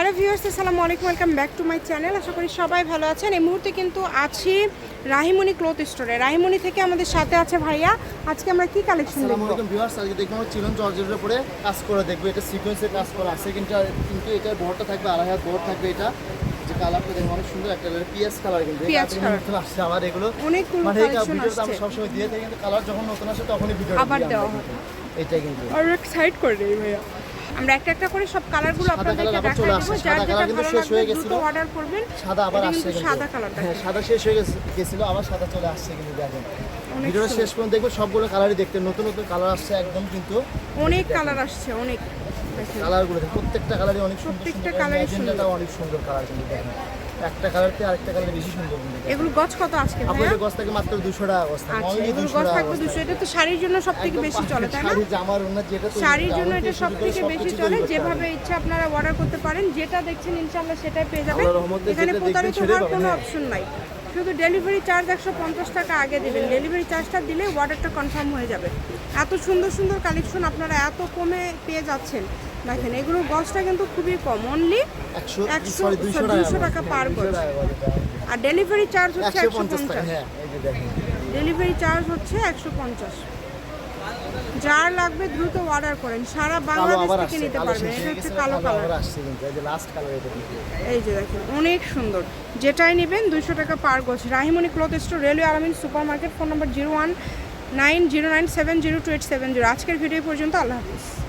Hello viewers আসসালামু আলাইকুম welcome back to my channel. আশা করি সবাই ভালো আছেন। এই মুহূর্তে কিন্তু আছি রাহিমণি ক্লথ স্টোরে। রাহিমণি থেকে আমাদের সাথে আছে ভাইয়া। আজকে আমরা কি কালেকশন আসসালামু দেখব? আলাইকুম ভিউয়ার্স আজকে দেখব আমরা চিলন জর্জেটের উপরে কাজ করে দেখব। এটা সিকোয়েন্সের কাজ করা আছে কিন্তু কিন্তু এটার বড়টা থাকবে আড়াই হাত বড় থাকবে এটা। যে কালারটা দেখব অনেক সুন্দর একটা কালার পিএস কালার কিন্তু। এটা পিঁয়াজ আজকে আসছে আবার এগুলো। অনেকগুলো মানে এই ভিডিওটা আমরা আসছে। সবসময় দিয়ে থাকি কিন্তু কালার যখন নতুন আসে তখনই ভিডিও আবার দেওয়া হয়। এটা কিন্তু। আর এক সাইড করে দেই ভাইয়া। আমরা একটা একটা করে সব কালারগুলো আপনাদেরকে আসছে। যার যেটা কিন্তু ভালো শেষ হয়ে লাগবে দ্রুত অর্ডার করবেন। সাদা আবার আসছে সাদা কালারটা হ্যাঁ সাদা শেষ হয়ে গেছে- গেছিল আবার সাদা চলে আসছে কিন্তু দেখেন। ভিডিওটা শেষ পর্যন্ত দেখব সবগুলো কালারই দেখতে নতুন নতুন কালার আসছে একদম কিন্তু। অনেক কালার আসছে অনেক। কালারগুলো প্রত্যেকটা কালারই অনেক সুন্দর প্রত্যেকটা সুন্দর। colour-ই অনেক সুন্দর কালার কিন্তু দেখেন। একটা কালার থেকে আরেকটা কালার বেশি সুন্দর এগুলো গছ কত আজকে আপনাদের গছ থেকে মাত্র দুশো টাকা গছ থাকে। আচ্ছা অনলি এগুলো দুশো গছ টাকা থাকবে গছ দুশো থাকে। এটা তো শাড়ির জন্য সব থেকে একদম বেশি চলে তাই না? শাড়ি, জামার ওড়না যেটা শাড়ির জন্য এটা শুরু সব করে থেকে বেশি চলে যেভাবে। ইচ্ছা আপনারা অর্ডার করতে পারেন যেটা দেখছেন ইনশাআল্লাহ সেটাই পেয়ে যাবেন। এখানে প্রতারিত হওয়ার কোনো। অপশন নাই। শুধু ডেলিভারি চার্জ একশো পঞ্চাশ টাকা আগে দেবেন। ডেলিভারি চার্জটা দিলে অর্ডারটা কনফার্ম হয়ে যাবে। এত সুন্দর সুন্দর কালেকশন আপনারা এত কমে পেয়ে যাচ্ছেন। দেখেন এগুলোর গছটা কিন্তু খুবই কম অনলি একশো দুইশো টাকা হ্যাঁ, পার এটা। আর ডেলিভারি চার্জ হচ্ছে একশো পঞ্চাশ হ্যাঁ ডেলিভারি চার্জ হচ্ছে একশো পঞ্চাশ। যার লাগবে দ্রুত অর্ডার করেন। সারা বাংলাদেশ থেকে নিতে পারবেন। এটা হচ্ছে কালো কালো কালার এই যে এই দেখেন অনেক সুন্দর। যেটাই নেবেন দুইশো টাকা পার গোছ Rahimoni cloth store railway Alamin super market phone number zero one nine zero nine seven zero two eight seven zero আজকের ভিডিও পর্যন্ত আল্লাহ হাফিজ।